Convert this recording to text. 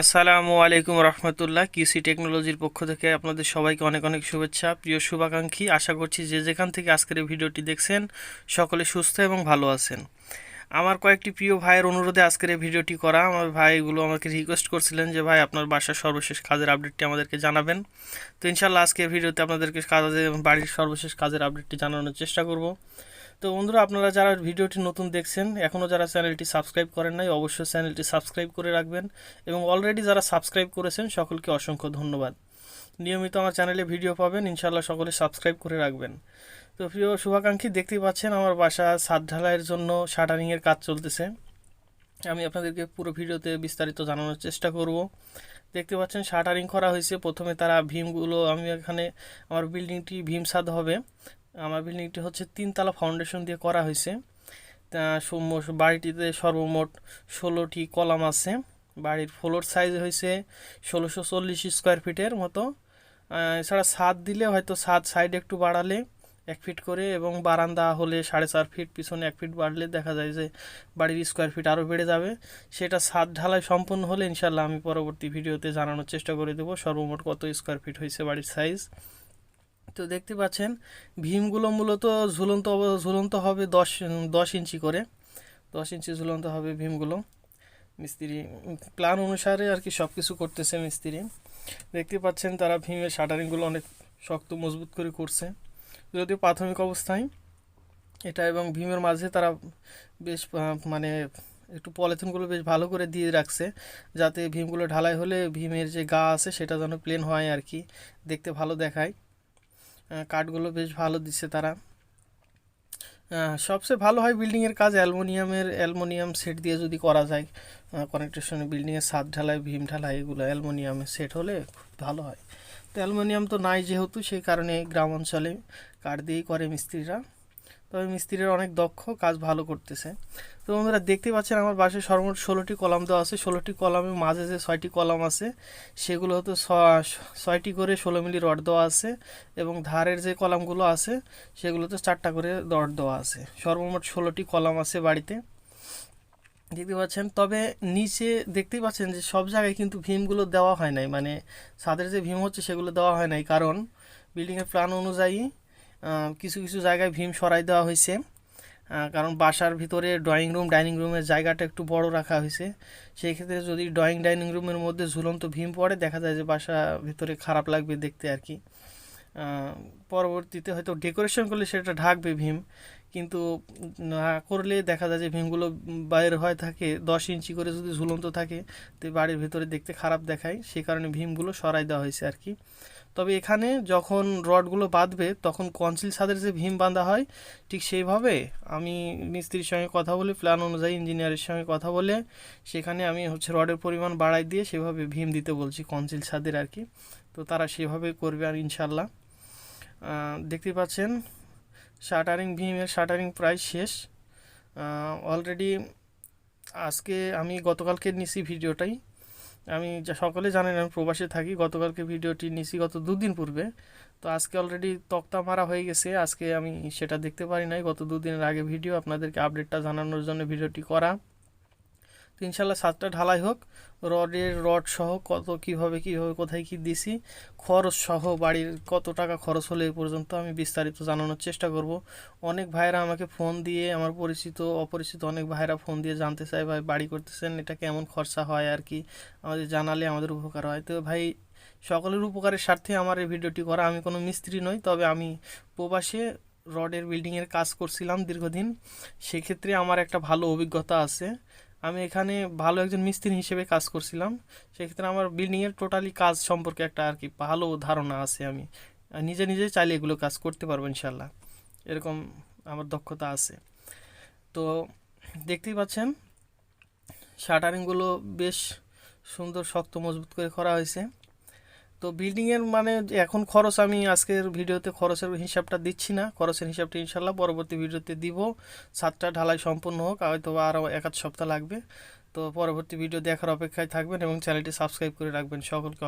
আসসালামু আলাইকুম রহমতুল্লাহ কিউসি টেকনোলজির পক্ষ থেকে আপনাদের সবাইকে অনেক অনেক শুভেচ্ছা, প্রিয় শুভাকাঙ্ক্ষী। আশা করছি যে যেখান থেকে আজকের এই ভিডিওটি দেখছেন, সকলে সুস্থ এবং ভালো আছেন। আমার কয়েকটি প্রিয় ভাইয়ের অনুরোধে আজকের এই ভিডিওটি করা। আমার ভাইগুলো আমাকে রিকোয়েস্ট করছিলেন যে, ভাই, আপনার বাসার সর্বশেষ কাজের আপডেটটি আমাদেরকে জানাবেন। তো ইনশাল্লাহ আজকের ভিডিওতে আপনাদেরকে কাজের, বাড়ির সর্বশেষ কাজের আপডেটটি জানানোর চেষ্টা করব। তো বন্ধুরা, আপনারা যারা ভিডিওটি নতুন দেখছেন এখনও যারা চ্যানেলটি সাবস্ক্রাইব করেন নাই, অবশ্যই চ্যানেলটি সাবস্ক্রাইব করে রাখবেন এবং অলরেডি যারা সাবস্ক্রাইব করেছেন, সকলকে অসংখ্য ধন্যবাদ। নিয়মিত আমার চ্যানেলে ভিডিও পাবেন ইনশাল্লাহ সকলে সাবস্ক্রাইব করে রাখবেন। তো প্রিয় শুভাকাঙ্ক্ষী, দেখতেই পাচ্ছেন আমার বাসা ছাদ ঢালাইয়ের জন্য শাটারিংয়ের কাজ চলতেছে। আমি আপনাদেরকে পুরো ভিডিওতে বিস্তারিত জানানোর চেষ্টা করব। দেখতে পাচ্ছেন, শাটারিং করা হয়েছে। প্রথমে তারা ভীমগুলো, আমি এখানে আমার বিল্ডিংটি ভীম ছাদ হবে। আমার বিল্ডিংটি হচ্ছে তিনতলা ফাউন্ডেশন দিয়ে করা হয়েছে। বাড়িটিতে সর্বমোট ষোলোটি কলাম আছে। বাড়ির ফ্লোর সাইজ হয়েছে ষোলোশো চল্লিশ স্কোয়ার ফিটের মতো। এছাড়া ছাদ দিলে হয়তো ছাদ সাইড একটু বাড়ালে এক ফিট করে এবং বারান্দা হলে সাড়ে চার ফিট পিছনে এক ফিট বাড়লে দেখা যায় যে বাড়ির স্কোয়ার ফিট আরও বেড়ে যাবে। সেটা ছাদ ঢালাই সম্পূর্ণ হলে ইনশাল্লাহ আমি পরবর্তী ভিডিওতে জানানোর চেষ্টা করে দেবো সর্বমোট কত স্কোয়ার ফিট হয়েছে বাড়ির সাইজ তো দেখতে পাচ্ছেন, ভীমগুলো মূলত ঝুলন্ত ঝুলন্ত হবে দশ দশ ইঞ্চি করে। দশ ইঞ্চি ঝুলন্ত হবে ভীমগুলো। মিস্ত্রি, প্ল্যান অনুসারে আর কি সব কিছু করতেছে মিস্ত্রি। দেখতে পাচ্ছেন তারা ভীমের শাটারিংগুলো অনেক শক্ত, মজবুত করে করছে। যদিও প্রাথমিক অবস্থায় এটা এবং ভীমের মাঝে তারা বেশ মানে একটু পলিথিনগুলো বেশ ভালো করে দিয়ে রাখছে, যাতে ভীমগুলো ঢালাই হলে ভীমের যে গা আছে সেটা যেন প্লেন হয় আর কি, দেখতে ভালো দেখায়। কাঠগুলো বেশ ভালো দিচ্ছে তারা। সবচেয়ে ভালো হয় বিল্ডিংয়ের কাজ অ্যালমোনিয়ামের, অ্যালমোনিয়াম সেট দিয়ে যদি করা যায় কনেকটেশনে বিল্ডিংয়ের সাদ ঢালাই, ভীম ঢালাই এগুলো অ্যালমোনিয়ামের সেট হলে খুব ভালো হয়। তো অ্যালমোনিয়াম তো নাই যেহেতু, সেই কারণে গ্রাম অঞ্চলে কাঠ দিয়েই করে মিস্ত্রিরা। তবে মিস্ত্রিরা অনেক দক্ষ, কাজ ভালো করতেছে। তো বন্ধুরা, দেখতে পাচ্ছেন আমার বাসায় সর্বমোট ষোলোটি কলাম দেওয়া আছে। ষোলোটি কলামের মাঝে যে ছয়টি কলাম আছে, সেগুলো হতো ছয়টি করে ষোলো মিলি রড দেওয়া আছে এবং ধারের যে কলামগুলো আছে, সেগুলোতে চারটা করে রড দেওয়া আছে। সর্বমোট ষোলোটি কলাম আছে বাড়িতে। দেখতে পাচ্ছেন, তবে নিচে দেখতেই পাচ্ছেন যে সব জায়গায় কিন্তু ভীমগুলো দেওয়া হয় নাই। মানে ছাদের যে ভীম হচ্ছে সেগুলো দেওয়া হয় নাই। কারণ বিল্ডিংয়ের প্ল্যান অনুযায়ী কিছু কিছু জায়গায় ভীম সরাই দেওয়া হয়েছে। কারণ বাসার ভিতরে ড্রয়িং রুম ডাইনিং রুমের জায়গাটা একটু বড় রাখা হয়েছে। সেই ক্ষেত্রে যদি ড্রয়িং ডাইনিং রুমের মধ্যে ঝুলন্ত ভীম পড়ে, দেখা যায় যে বাসা ভিতরে খারাপ লাগবে দেখতে আর কি। পরবর্তীতে হয়তো ডেকোরেশন করলে সেটা ঢাকবে ভীম, কিন্তু না করলে দেখা যায় যে ভীমগুলো বাইরে হয় থাকে, দশ ইঞ্চি করে যদি ঝুলন্ত থাকে, তো বাড়ির ভেতরে দেখতে খারাপ দেখায় সেই কারণে ভীমগুলো সরাই দেওয়া হয়েছে আর কি। তবে এখানে যখন রডগুলো বাঁধবে, তখন কনসিল ছাদের যে ভীম বাঁধা হয়, ঠিক সেইভাবে আমি মিস্ত্রির সঙ্গে কথা বলে প্ল্যান অনুযায়ী ইঞ্জিনিয়ারের সঙ্গে কথা বলে, সেখানে আমি হচ্ছে রডের পরিমাণ বাড়াই দিয়ে সেভাবে ভীম দিতে বলছি কনসিল ছাদের আর কি। তো তারা সেভাবে করবে আর ইনশাল্লাহ দেখতে পাচ্ছেন, শাটারিং, ভীমের শাটারিং প্রায় শেষ। অলরেডি আজকে আমি গতকালকে নিছি ভিডিওটাই। আমি যা, সকলে জানেন আমি প্রবাসে থাকি, গতকালকে ভিডিওটি নিছি গত দুদিন পূর্বে। তো আজকে অলরেডি তক্তা মারা হয়ে গেছে, আজকে আমি সেটা দেখতে পারি নাই। গত দুদিনের আগে ভিডিও আপনাদেরকে আপডেটটা জানানোর জন্য ভিডিওটি করা। তো ইনশাল্লাহ সাতটা ঢালাই হোক, রডের রড সহ কত কীভাবে কীভাবে, কোথায় কি দিছি, খরচ সহ বাড়ির কত টাকা খরচ হলে এ পর্যন্ত আমি বিস্তারিত জানানোর চেষ্টা করব। অনেক ভাইরা আমাকে ফোন দিয়ে, আমার পরিচিত, অপরিচিত অনেক ভাইরা ফোন দিয়ে জানতে চায়, ভাই বাড়ি করতেছেন, এটা কেমন খরচা হয় আর কি, আমাদের জানালে আমাদের উপকার হয়। তো ভাই, সকলের উপকারের স্বার্থে আমার এই ভিডিওটি করা, আমি কোনো মিস্ত্রি নই, তবে আমি প্রবাসে রডের বিল্ডিংয়ের কাজ করছিলাম দীর্ঘদিন, সেক্ষেত্রে আমার একটা ভালো অভিজ্ঞতা আছে। আমি এখানে ভালো একজন মিস্ত্রি হিসেবে কাজ করছিলাম। সেক্ষেত্রে আমার বিল্ডিংয়ের টোটালি কাজ সম্পর্কে একটা আর কি ভালো ধারণা আছে আমি। নিজে নিজে চাইলে এগুলো কাজ করতে পারব ইনশাল্লাহ এরকম আমার দক্ষতা আছে। তো দেখতেই পাচ্ছেন, শাটারিংগুলো বেশ সুন্দর, শক্ত, মজবুত করে করা হয়েছে। তো বিল্ডিংয়ের মানে এখন খরচ আমি আজকের ভিডিওতে খরচের হিসাবটা দিচ্ছি না। খরচের হিসাবটা ইনশাল্লাহ পরবর্তী ভিডিওতে দিব। সাতটা ঢালাই সম্পূর্ণ হোক, হয়তো আরও এক আধ সপ্তাহ লাগবে। তো পরবর্তী ভিডিও দেখার অপেক্ষায় থাকবেন এবং চ্যানেলটি সাবস্ক্রাইব করে রাখবেন সকলকে।